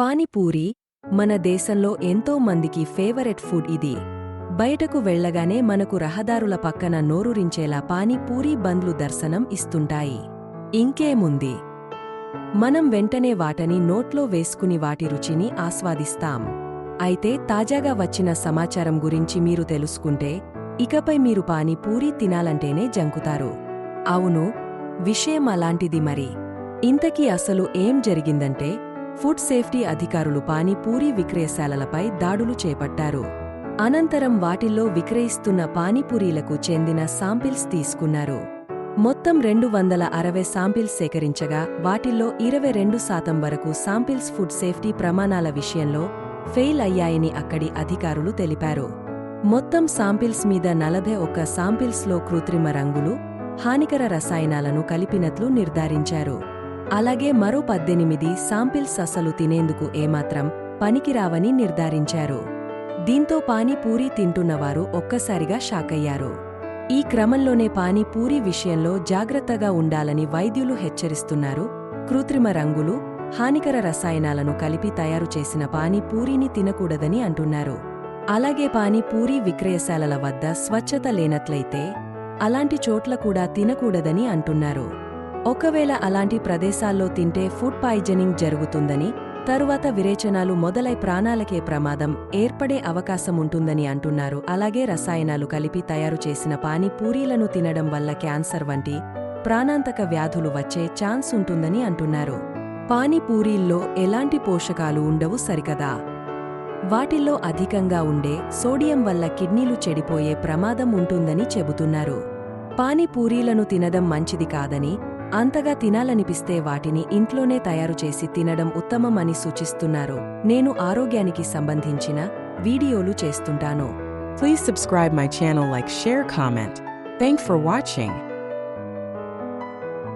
పానీపూరి మన దేశంలో ఎంతో మందికి ఫేవరెట్ ఫుడ్ ఇది. బయటకు వెళ్ళగానే మనకు రహదారుల పక్కన నోరూరించేలా పానీపూరి బండ్లు దర్శనం ఇస్తుంటాయి. ఇంకేముంది? మనం వెంటనే వాటని నోట్లో వేసుకుని వాటి రుచిని ఆస్వాదిస్తాం. అయితే తాజాగా వచ్చిన సమాచారం గురించి మీరు తెలుసుకుంటే ఇకపై మీరు పానీపూరి తినాలంటేనే జంకుతారు. అవును విషయం అలాంటిది మరి. ఇంతకీ అసలు ఏం జరిగిందంటే ఫుడ్ సేఫ్టీ అధికారులు పానీపూరి విక్రయశాలలపై దాడులు చేపట్టారు. అనంతరం వాటిల్లో విక్రయిస్తున్న పానీపూరీలకు చెందిన శాంపిల్స్ తీసుకున్నారు. మొత్తం రెండు వందల అరవై శాంపిల్స్ సేకరించగా వాటిల్లో ఇరవై రెండు శాతం వరకు శాంపిల్స్ ఫుడ్ సేఫ్టీ ప్రమాణాల విషయంలో ఫెయిల్ అయ్యాయని అక్కడి అధికారులు తెలిపారు. మొత్తం శాంపిల్స్ మీద నలభై ఒక్క శాంపిల్స్లో కృత్రిమ రంగులు హానికర రసాయనాలను కలిపినట్లు నిర్ధారించారు. అలాగే మరో పద్దెనిమిది శాంపిల్స్ అసలు తినేందుకు ఏమాత్రం పనికిరావని నిర్ధారించారు. దీంతో పానీపూరి తింటున్నవారు ఒక్కసారిగా షాకయ్యారు. ఈ క్రమంలోనే పానీపూరి విషయంలో జాగ్రత్తగా ఉండాలని వైద్యులు హెచ్చరిస్తున్నారు. కృత్రిమ రంగులు హానికర రసాయనాలను కలిపి తయారు చేసిన పానీపూరిని తినకూడదని అంటున్నారు. అలాగే పానీపూరి విక్రయశాలల వద్ద స్వచ్ఛత లేనట్లయితే అలాంటి చోట్ల కూడా తినకూడదని అంటున్నారు. ఒకవేళ అలాంటి ప్రదేశాల్లో తింటే ఫుడ్ పాయిజనింగ్ జరుగుతుందని తరువాత విరేచనాలు మొదలై ప్రాణాలకే ప్రమాదం ఏర్పడే అవకాశం ఉంటుందని అంటున్నారు. అలాగే రసాయనాలు కలిపి తయారు చేసిన పానీపూరీలను తినడం వల్ల క్యాన్సర్ వంటి ప్రాణాంతక వ్యాధులు వచ్చే ఛాన్స్ ఉంటుందని అంటున్నారు. పానీపూరీల్లో ఎలాంటి పోషకాలు ఉండవు సరికదా? వాటిల్లో అధికంగా ఉండే సోడియం వల్ల కిడ్నీలు చెడిపోయే ప్రమాదం ఉంటుందని చెబుతున్నారు. పానీపూరీలను తినడం మంచిది కాదని అంతగా తినాలనిపిస్తే వాటిని ఇంట్లోనే తయారు చేసి తినడం ఉత్తమమని సూచిస్తున్నారు. నేను ఆరోగ్యానికి సంబంధించిన వీడియోలు చేస్తుంటాను. Please subscribe my channel like share comment thank for watching